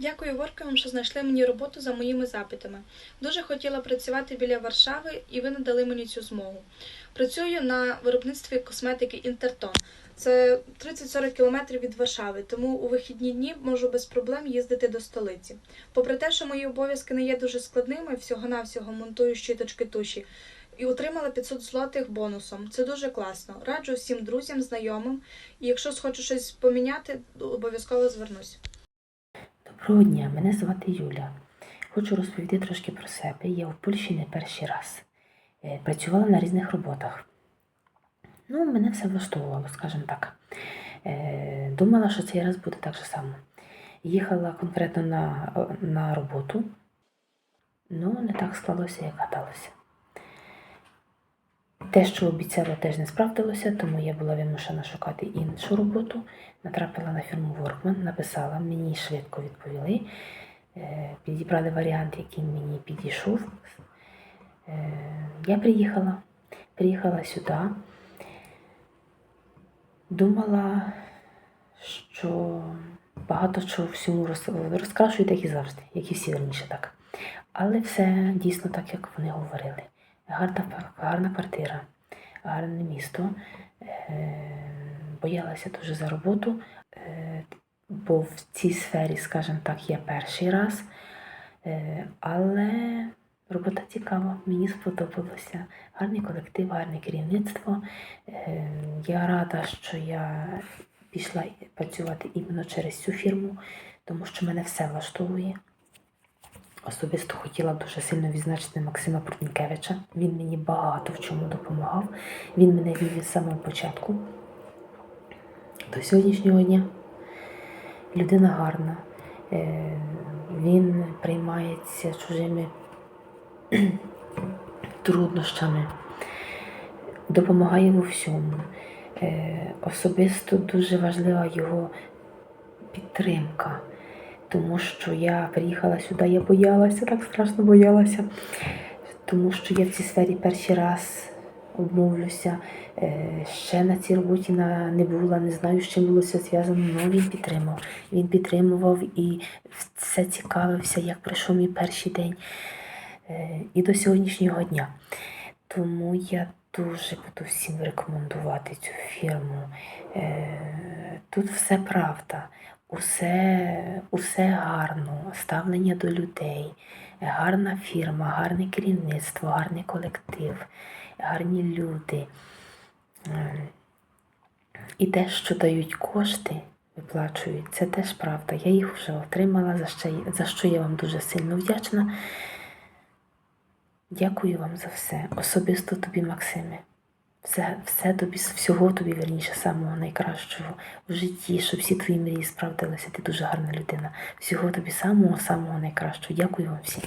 Дякую Ворковим, що знайшли мені роботу за моїми запитами. Дуже хотіла працювати біля Варшави, і ви надали мені цю змогу. Працюю на виробництві косметики Інтертон. Це 30-40 кілометрів від Варшави, тому у вихідні дні можу без проблем їздити до столиці. Попри те, що мої обов'язки не є дуже складними, всього-навсього монтую щіточки туші. І отримала 500 злотих бонусом. Це дуже класно. Раджу всім друзям, знайомим. І якщо схочу щось поміняти, обов'язково звернусь. Доброго дня, мене звати Юля. Хочу розповісти трошки про себе. Я в Польщі не перший раз. Е, Працювала на різних роботах. Ну, мене все влаштовувало, скажімо так. Е, Думала, що цей раз буде так же само. Їхала конкретно на, на роботу, ну не так склалося, як гадалося. Те, що обіцяла, теж не справдилося, тому я була вимушена шукати іншу роботу. Натрапила на фірму Workman, написала, мені швидко відповіли. Е, Підібрали варіант, який мені підійшов. Е, Я приїхала, приїхала сюди. Думала, що багато чого всьому роз- розкрашують, як і завжди, як і всі раніше так. Але все дійсно так, як вони говорили. Гарна, гарна квартира, гарне місто. Е, Боялася дуже за роботу, е, бо в цій сфері, скажімо так, я перший раз. Е, Але робота цікава, мені сподобалося. Гарний колектив, гарне керівництво. Я рада, що я пішла працювати іменно через цю фірму, тому що мене все влаштовує. Особисто хотіла дуже сильно відзначити Максима Пруднікевича. Він мені багато в чому допомагав. Він мене вів від самого початку до сьогоднішнього дня. Людина гарна. Е, Він приймається чужими труднощами, допомагає у всьому. Е, Особисто дуже важлива його підтримка тому що я приїхала сюди, я боялася, так страшно боялася, тому що я в цій сфері перший раз обмовлюся. Е, Ще на цій роботі не була, не знаю, з чим було це зв'язано, але він підтримав. Він підтримував і все цікавився, як пройшов мій перший день е, і до сьогоднішнього дня. Тому я дуже буду всім рекомендувати цю фірму. Е, Тут все правда, усе, усе гарно, ставлення до людей, гарна фірма, гарне керівництво, гарний колектив, гарні люди. І те, що дають кошти, виплачують, це теж правда. Я їх вже отримала, за що, за що я вам дуже сильно вдячна. Дякую вам за все. Особисто тобі, Максиме. Все, все тобі, всього тобі, верніше, самого найкращого в житті, щоб всі твої мрії справдилися. Ти дуже гарна людина. Всього тобі самого, самого найкращого. Дякую вам всім.